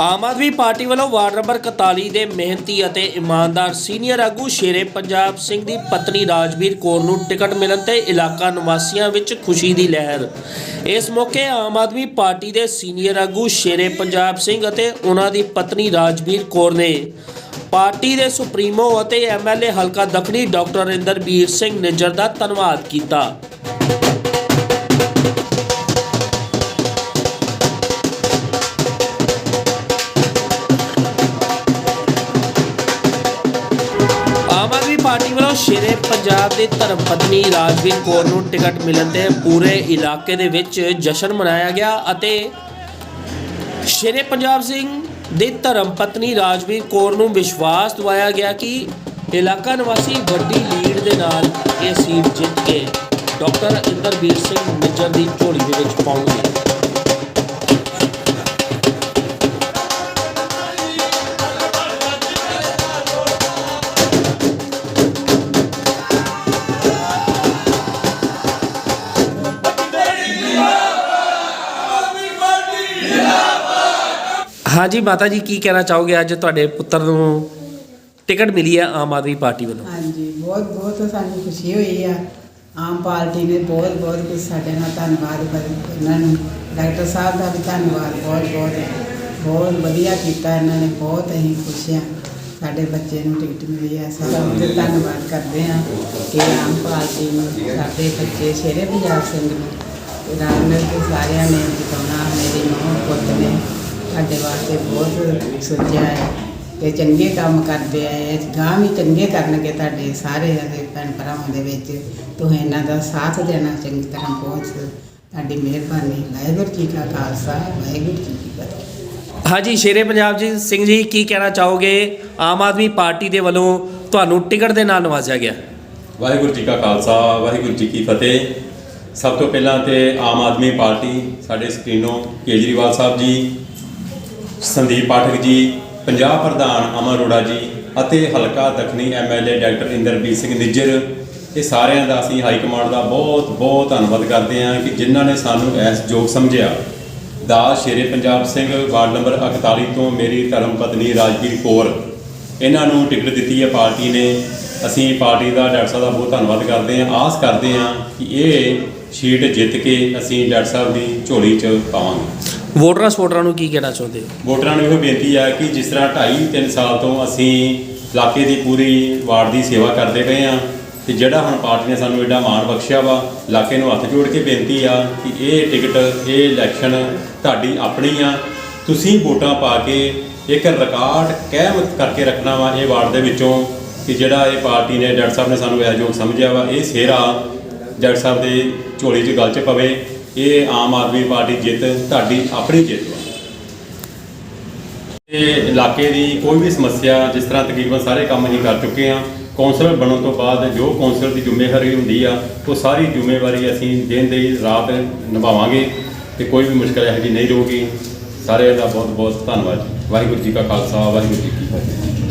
ਆਮ Aadmi party ਵੱਲੋਂ ward number 41 ਦੇ ਮਿਹਨਤੀ ਅਤੇ ਇਮਾਨਦਾਰ ਸੀਨੀਅਰ ਆਗੂ ਸ਼ੇਰੇ ਪੰਜਾਬ ਸਿੰਘ ਦੀ ਪਤਨੀ ਰਾਜਵੀਰ ਕੌਰ ਨੂੰ ਟਿਕਟ ਮਿਲਣ ਤੇ ਇਲਾਕਾ ਨਿਵਾਸੀਆਂ ਵਿੱਚ ਖੁਸ਼ੀ ਦੀ ਲਹਿਰ। ਇਸ ਮੌਕੇ ਆਮ ਆਦਮੀ ਪਾਰਟੀ ਦੇ ਸੀਨੀਅਰ ਆਗੂ ਸ਼ੇਰੇ ਪੰਜਾਬ ਸਿੰਘ ਅਤੇ ਉਹਨਾਂ ਦੀ ਪਤਨੀ ਰਾਜਵੀਰ ਕੌਰ ਨੇ ਪਾਰਟੀ ਦੇ ਸੁਪਰੀਮੋ ਅਤੇ ਐਮਐਲਏ ਹਲਕਾ ਦੱਖਣੀ ਡਾਕਟਰ ਇੰਦਰਬੀਰ ਸਿੰਘ ਨਿੱਜਰ ਦਾ ਧੰਨਵਾਦ ਕੀਤਾ। ਸ਼ੇਰੇ ਪੰਜਾਬ ਦੇ ਧਰਮ ਪਤਨੀ ਰਾਜਵੀਰ ਕੌਰ ਨੂੰ ਟਿਕਟ ਮਿਲਣ ਤੇ ਪੂਰੇ ਇਲਾਕੇ ਦੇ ਵਿੱਚ ਜਸ਼ਨ ਮਨਾਇਆ ਗਿਆ ਅਤੇ ਸ਼ੇਰੇ ਪੰਜਾਬ ਸਿੰਘ ਦੇ ਧਰਮ ਪਤਨੀ ਰਾਜਵੀਰ ਕੌਰ ਨੂੰ ਵਿਸ਼ਵਾਸ ਦਿਵਾਇਆ ਗਿਆ ਕਿ ਇਲਾਕਾ ਨਿਵਾਸੀ ਵੱਡੀ ਲੀਡ ਦੇ ਨਾਲ ਇਹ ਸੀਟ ਜਿੱਤ ਕੇ ਡਾਕਟਰ ਇੰਦਰਬੀਰ ਸਿੰਘ ਨਿੱਜਰ ਦੀ ਝੋਲੀ ਦੇ ਵਿੱਚ ਪਾਉਣਗੇ ਹਾਂਜੀ, ਮਾਤਾ ਜੀ, ਕੀ ਕਹਿਣਾ ਚਾਹੋਗੇ? ਅੱਜ ਤੁਹਾਡੇ ਪੁੱਤਰ ਨੂੰ ਟਿਕਟ ਮਿਲੀ ਹੈ ਆਮ ਆਦਮੀ ਪਾਰਟੀ ਵੱਲੋਂ। ਹਾਂਜੀ, ਬਹੁਤ ਬਹੁਤ ਸਾਨੂੰ ਖੁਸ਼ੀ ਹੋਈ ਆ। ਆਮ ਪਾਰਟੀ ਨੇ ਬਹੁਤ ਬਹੁਤ ਕੁਝ ਸਾਡੇ ਨਾਲ ਧੰਨਵਾਦ ਕਰ- ਇਹਨਾਂ ਨੂੰ। ਡਾਕਟਰ ਸਾਹਿਬ ਦਾ ਵੀ ਧੰਨਵਾਦ ਬਹੁਤ ਬਹੁਤ। ਬਹੁਤ ਵਧੀਆ ਕੀਤਾ ਇਹਨਾਂ ਨੇ, ਬਹੁਤ ਅਸੀਂ ਖੁਸ਼ ਹਾਂ ਸਾਡੇ ਬੱਚੇ ਨੂੰ ਟਿਕਟ ਮਿਲੀ ਆ। ਸਾਰਾ ਉਹਦੇ ਧੰਨਵਾਦ ਕਰਦੇ ਹਾਂ ਕਿ ਆਮ ਪਾਰਟੀ ਨੂੰ, ਸਾਡੇ ਬੱਚੇ ਸ਼ੇਰੇ ਪੰਜਾਬ ਸਿੰਘ ਨੂੰ ਤੇ ਨਾਲ ਮਿਲ ਸਾਰਿਆਂ ਨੇ ਜਿਤਾਉਣਾ, ਮੇਰੀ ਨੂੰਹ ਪੁੱਤ ਨੇ। ਸਾਡੇ ਵਾਸਤੇ ਬਹੁਤ ਸੋਚਿਆ ਹੈ। ਤੇ ਚੰਗੇ ਕੰਮ ਕਰਦੇ ਆਏ ਗਾਂ ਵੀ ਚੰਗੇ ਕਰਨਗੇ ਤੁਹਾਡੇ ਸਾਰੇ ਦੇ ਭੈਣ ਭਰਾਵਾਂ ਦੇ ਵਿੱਚ। ਤੁਸੀਂ ਇਹਨਾਂ ਦਾ ਸਾਥ ਦੇਣਾ ਚੰਗੀ ਤਰ੍ਹਾਂ ਪਹੁੰਚ ਤੁਹਾਡੀ ਮਿਹਰਬਾਨੀ। ਵਾਹਿਗੁਰੂ ਜੀ ਕਾ ਖਾਲਸਾ। ਵਾਹਿਗੁਰੂ ਜੀ ਕੀ ਫਤਿਹ। ਹਾਂਜੀ ਸ਼ੇਰੇ ਪੰਜਾਬ ਜੀ ਸਿੰਘ ਜੀ ਕੀ ਕਹਿਣਾ ਚਾਹੋਗੇ? ਆਮ ਆਦਮੀ ਪਾਰਟੀ ਦੇ ਵੱਲੋਂ ਤੁਹਾਨੂੰ ਟਿਕਟ ਦੇ ਨਾਲ ਨਵਾਜ਼ਿਆ ਗਿਆ। ਵਾਹਿਗੁਰੂ ਜੀ ਕਾ ਖਾਲਸਾ। ਵਾਹਿਗੁਰੂ ਜੀ ਕੀ ਫਤਿਹ। ਸਭ ਤੋਂ ਪਹਿਲਾਂ ਤੇ ਆਮ ਆਦਮੀ ਪਾਰਟੀ ਸਾਡੇ ਸਕਰੀਨੋਂ ਕੇਜਰੀਵਾਲ ਸਾਹਿਬ ਜੀ ਸੰਦੀਪ ਪਾਠਕ ਜੀ, ਪੰਜਾਬ ਪ੍ਰਧਾਨ ਅਮਰ ਅਰੋੜਾ ਜੀ ਅਤੇ ਹਲਕਾ ਦੱਖਣੀ ਐਮਐਲਏ ਡਾਕਟਰ ਇੰਦਰਬੀਰ ਸਿੰਘ ਨਿੱਜਰ, ਇਹ ਸਾਰਿਆਂ ਦਾ ਅਸੀਂ ਹਾਈ ਕਮਾਂਡ ਦਾ ਬਹੁਤ ਬਹੁਤ ਧੰਨਵਾਦ ਕਰਦੇ ਹਾਂ ਕਿ ਜਿਨ੍ਹਾਂ ਨੇ ਸਾਨੂੰ ਇਸ ਯੋਗ ਸਮਝਿਆ। ਦਾਸ ਸ਼ੇਰੇ ਪੰਜਾਬ ਸਿੰਘ, ਵਾਰਡ ਨੰਬਰ 41 ਤੋਂ ਮੇਰੀ ਧਰਮ ਪਤਨੀ ਰਾਜਵੀਰ ਕੌਰ। ਇਹਨਾਂ ਨੂੰ ਟਿਕਟ ਦਿੱਤੀ ਹੈ ਪਾਰਟੀ ਨੇ। ਅਸੀਂ ਪਾਰਟੀ ਦਾ ਡਾਕਟਰ ਸਾਹਿਬ ਦਾ ਬਹੁਤ ਧੰਨਵਾਦ ਕਰਦੇ ਹਾਂ। ਆਸ ਕਰਦੇ ਹਾਂ ਕਿ ਇਹ ਸੀਟ ਜਿੱਤ ਕੇ ਅਸੀਂ ਡਾਕਟਰ ਸਾਹਿਬ ਦੀ ਝੋਲੀ 'ਚ ਪਾਵਾਂਗੇ। ਵੋਟਰਾਂ ਸਪੋਰਟਰਾਂ ਨੂੰ ਕੀ ਕਹਿਣਾ ਚਾਹੁੰਦੇ ਹੋ? ਵੋਟਰਾਂ ਨੂੰ ਇਹੋ ਬੇਨਤੀ ਹੈ ਕਿ ਜਿਸ ਤਰ੍ਹਾਂ 2.5 3 ਸਾਲ ਤੋਂ ਅਸੀਂ ਇਲਾਕੇ ਦੀ ਪੂਰੀ ਵਾਰਡ ਦੀ ਸੇਵਾ ਕਰਦੇ ਪਏ ਹਾਂ ਤੇ ਜਿਹੜਾ ਹੁਣ ਪਾਰਟੀ ਨੇ ਸਾਨੂੰ ਐਡਾ ਮਾਣ ਬਖਸ਼ਿਆ ਵਾ, ਇਲਾਕੇ ਨੂੰ ਹੱਥ ਜੋੜ ਕੇ ਬੇਨਤੀ ਆ ਕਿ ਇਹ ਟਿਕਟ, ਇਹ ਇਲੈਕਸ਼ਨ ਤੁਹਾਡੀ ਆਪਣੀ ਆ। ਤੁਸੀਂ ਵੋਟਾਂ ਪਾ ਕੇ ਇੱਕ ਰਿਕਾਰਡ ਕਾਇਮ ਕਰਕੇ ਰੱਖਣਾ ਵਾ ਇਹ ਵਾਰਡ ਦੇ ਵਿੱਚੋਂ ਕਿ ਜਿਹੜਾ ਇਹ ਪਾਰਟੀ ਨੇ ਡਾਕਟਰ ਸਾਹਿਬ ਨੇ ਸਾਨੂੰ ਇਹ ਯੋਗ ਸਮਝਿਆ ਵਾ, ਇਹ ਸੇਰਾ ਡਾਕਟਰ ਸਾਹਿਬ ਦੇ ਝੋਲੀ 'ਚ ਗੱਲ 'ਚ ਪਵੇ। ਇਹ ਆਮ ਆਦਮੀ ਪਾਰਟੀ ਜਿੱਤ, ਤੁਹਾਡੀ ਆਪਣੀ ਜਿੱਤ ਵਾ। ਇਹ ਇਲਾਕੇ ਦੀ ਕੋਈ ਵੀ ਸਮੱਸਿਆ, ਜਿਸ ਤਰ੍ਹਾਂ ਤਕਰੀਬਨ ਸਾਰੇ ਕੰਮ ਅਸੀਂ ਕਰ ਚੁੱਕੇ ਹਾਂ, ਕੌਂਸਲਰ ਬਣਨ ਤੋਂ ਬਾਅਦ ਜੋ ਕੌਂਸਲਰ ਦੀ ਜ਼ਿੰਮੇਵਾਰੀ ਹੁੰਦੀ ਆ, ਉਹ ਸਾਰੀ ਜ਼ਿੰਮੇਵਾਰੀ ਅਸੀਂ ਦਿਨ ਦੇ ਰਾਤ ਨਿਭਾਵਾਂਗੇ ਤੇ ਕੋਈ ਵੀ ਮੁਸ਼ਕਲ ਇਹੋ ਜਿਹੀ ਨਹੀਂ ਰਹੂਗੀ। ਸਾਰਿਆਂ ਦਾ ਬਹੁਤ ਬਹੁਤ ਧੰਨਵਾਦ। ਵਾਹਿਗੁਰੂ ਜੀ ਕਾ ਖਾਲਸਾ, ਵਾਹਿਗੁਰੂ ਜੀ ਕੀ ਫਤਿਹ।